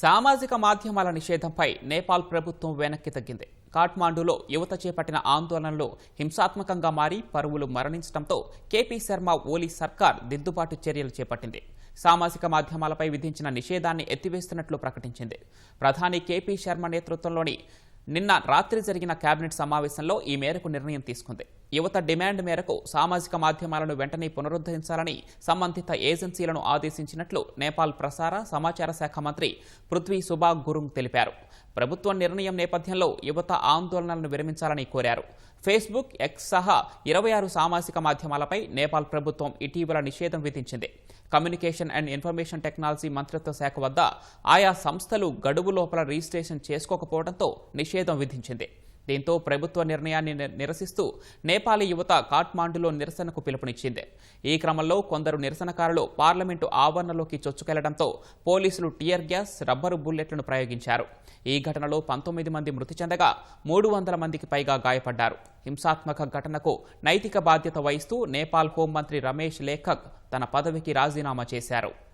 సామాజిక మాధ్యమాల నిషేధంపై నేపాల్ ప్రభుత్వం వెనక్కి తగ్గింది. కాఠ్మాండూలో యువత చేపట్టిన ఆందోళనలు హింసాత్మకంగా మారి పరువులు మరణించడంతో కేపీ శర్మ ఓలీ సర్కార్ దిద్దుబాటు చర్యలు చేపట్టింది. సామాజిక మాధ్యమాలపై విధించిన నిషేధాన్ని ఎత్తివేస్తున్నట్లు ప్రకటించింది. ప్రధాని కేపీ శర్మ నేతృత్వంలోని నిన్న రాత్రి జరిగిన కేబినెట్ సమావేశంలో ఈ మేరకు నిర్ణయం తీసుకుంది. యువత డిమాండ్ మేరకు సామాజిక మాధ్యమాలను వెంటనే పునరుద్ధరించాలని సంబంధిత ఏజెన్సీలను ఆదేశించినట్లు నేపాల్ ప్రసార సమాచార శాఖ మంత్రి పృథ్వీ సుభాగ్ గురుంగ్ తెలిపారు. ప్రభుత్వ నిర్ణయం నేపథ్యంలో యువత ఆందోళనలను విరమించాలని కోరారు. ఫేస్బుక్ ఎక్స్ సహా ఇరవై ఆరు సామాజిక మాధ్యమాలపై నేపాల్ ప్రభుత్వం ఇటీవల నిషేధం విధించింది. కమ్యూనికేషన్ అండ్ ఇన్ఫర్మేషన్ టెక్నాలజీ మంత్రిత్వ శాఖ వద్ద ఆయా సంస్థలు గడువు లోపల రిజిస్ట్రేషన్ చేసుకోకపోవడంతో నిషేధం విధించింది. దీంతో ప్రభుత్వ నిర్ణయాన్ని ని- నిరసిస్తూ నేపాలీ యువత కాఠ్మాండులో నిరసనకు పిలుపునిచ్చింది. ఈ క్రమంలో కొందరు నిరసనకారులు పార్లమెంటు ఆవరణలోకి చొచ్చుకెళ్ళడంతో పోలీసులు టియర్ గ్యాస్ రబ్బరు బుల్లెట్లను ప్రయోగించారు. ఈ ఘటనలో పంతొమ్మిది మంది మృతి చెందగా మూడు వందల మందికి పైగా గాయపడ్డారు. హింసాత్మక ఘటనకు నైతిక బాధ్యత వహిస్తూ నేపాల్ హోంమంత్రి రమేష్ లేఖక్ తన పదవికి రాజీనామా చేశారు.